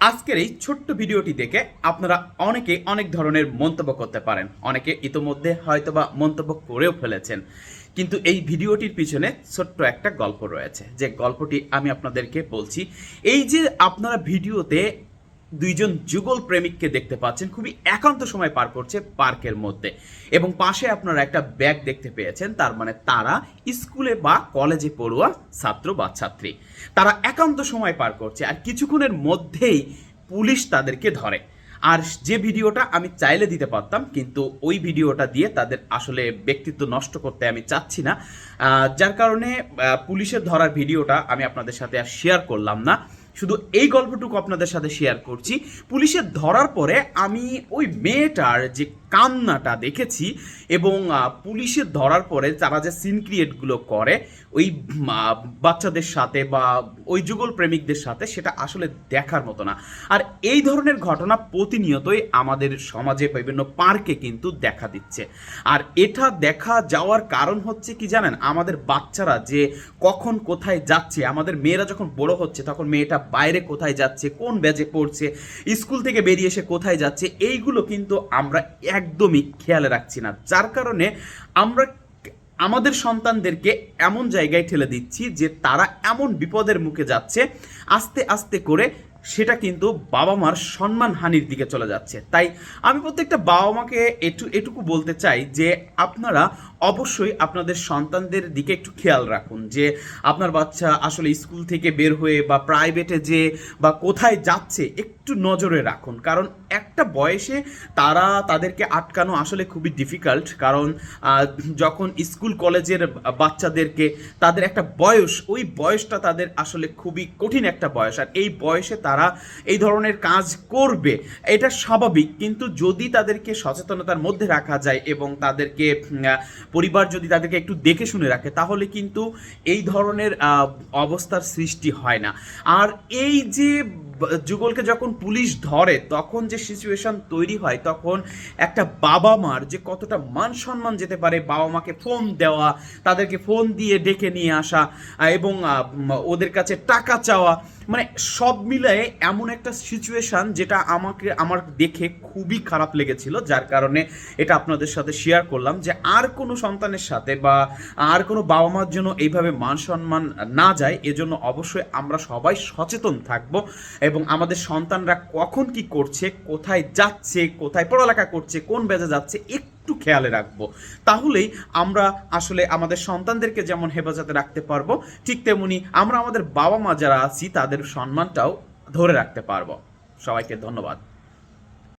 আজকের এই ছোট্ট ভিডিওটি দেখে আপনারা অনেকে অনেক ধরনের মন্তব্য করতে পারেন। অনেকে ইতোমধ্যে হয়তোবা মন্তব্য করেও ফেলেছেন। কিন্তু এই ভিডিওটির পিছনে ছোট্ট একটা গল্প রয়েছে। যে গল্পটি আমি আপনাদেরকে বলছি। এই যে আপনারা ভিডিওতে দুইজন যুগল প্রেমিককে দেখতে পাচ্ছেন। খুবই একান্ত সময় পার করছে পার্কের মধ্যে। এবং পাশে আপনারা একটা ব্যাগ দেখতে পেয়েছেন, তার মানে তারা স্কুলে বা কলেজে পড়ুয়া ছাত্র বা ছাত্রী। তারা একান্ত সময় পার করছে আর কিছুক্ষণের মধ্যেই পুলিশ তাদেরকে ধরে। আর যে ভিডিওটা আমি চাইলে দিতে পারতাম, কিন্তু ওই ভিডিওটা দিয়ে তাদের আসলে ব্যক্তিত্ব নষ্ট করতে আমি চাচ্ছি না। যার কারণে পুলিশের ধরার ভিডিওটা আমি আপনাদের সাথে আর শেয়ার করলাম না। শুধু এই গল্পটুকু আপনাদের সাথে শেয়ার করছি। পুলিশের ধরার পরে আমি ওই মেয়েটার যে কান্নাটা দেখেছি এবং পুলিশের ধরার পরে তারা যে সিন ক্রিয়েটগুলো করে, ওই বাচ্চাদের সাথে বা ওই যুগল প্রেমিকদের সাথে সেটা আসলে দেখার মতো না। আর এই ধরনের ঘটনা প্রতিনিয়তই আমাদের সমাজে বিভিন্ন পার্কে কিন্তু দেখা দিচ্ছে। আর এটা দেখা যাওয়ার কারণ হচ্ছে কি জানেন? আমাদের বাচ্চারা যে কখন কোথায় যাচ্ছে, আমাদের মেয়েরা যখন বড় হচ্ছে, তখন মেয়েটা বাইরে কোথায় যাচ্ছে, কোন ব্যাজে পড়ছে, স্কুল থেকে বেরিয়ে এসে কোথায় যাচ্ছে, এইগুলো কিন্তু আমরা একদমই খেয়াল রাখছি না। যার কারণে আমরা আমাদের সন্তানদেরকে এমন জায়গায় ঠেলে দিচ্ছি যে তারা এমন বিপদের মুখে যাচ্ছে, আস্তে আস্তে করে সেটা কিন্তু বাবা মার সম্মান হানির দিকে চলে যাচ্ছে। তাই আমি প্রত্যেকটা বাবা মাকে একটু এটুকু বলতে চাই যে আপনারা অবশ্যই আপনাদের সন্তানদের দিকে একটু খেয়াল রাখুন যে আপনার বাচ্চা আসলে স্কুল থেকে বের হয়ে বা প্রাইভেটে যে বা কোথায় যাচ্ছে, একটু নজরে রাখুন। কারণ একটা বয়সে তারা তাদেরকে আটকানো আসলে খুবই ডিফিকাল্ট কারণ যখন স্কুল কলেজের বাচ্চাদেরকে তাদের একটা বয়স, ওই বয়সটা তাদের আসলে খুবই কঠিন একটা বয়স। আর এই বয়সে তারা এই ধরনের কাজ করবে, এটা স্বাভাবিক। কিন্তু যদি তাদেরকে সচেতনতার মধ্যে রাখা যায় এবং তাদেরকে পরিবার যদি তাদেরকে একটু দেখে শুনে রাখে, তাহলে কিন্তু এই ধরনের অবস্থার সৃষ্টি হয় না। আর এই যে যুগলকে যখন পুলিশ ধরে, তখন যে সিচুয়েশন তৈরি হয়, তখন একটা বাবা মার যে কতটা মান সম্মান যেতে পারে বাবা মাকে ফোন দেওয়া, তাদেরকে ফোন দিয়ে ডেকে নিয়ে আসা এবং ওদের কাছে টাকা চাওয়া মানে সব মিলায়ে এমন একটা সিচুয়েশন যেটা আমাকে, আমার দেখে খুবই খারাপ লেগেছিল, যার কারণে এটা আপনাদের সাথে শেয়ার করলাম যে আর কোনো সন্তানের সাথে বা আর কোনো বাবা মার জন্য এইভাবে মান সম্মান না যায়, এজন্য অবশ্যই আমরা সবাই সচেতন থাকব এবং আমাদের সন্তানরা কখন কি করছে, কোথায় যাচ্ছে, কোথায় পড়ালেখা করছে, কোন বেজে যাচ্ছে একটু খেয়ালে রাখব। তাহলেই আমরা আসলে আমাদের সন্তানদেরকে যেমন হেফাজতে রাখতে পারব, ঠিক তেমনি আমরা আমাদের বাবা মা যারা আছি তাদের সম্মানটাও ধরে রাখতে পারব। সবাইকে ধন্যবাদ।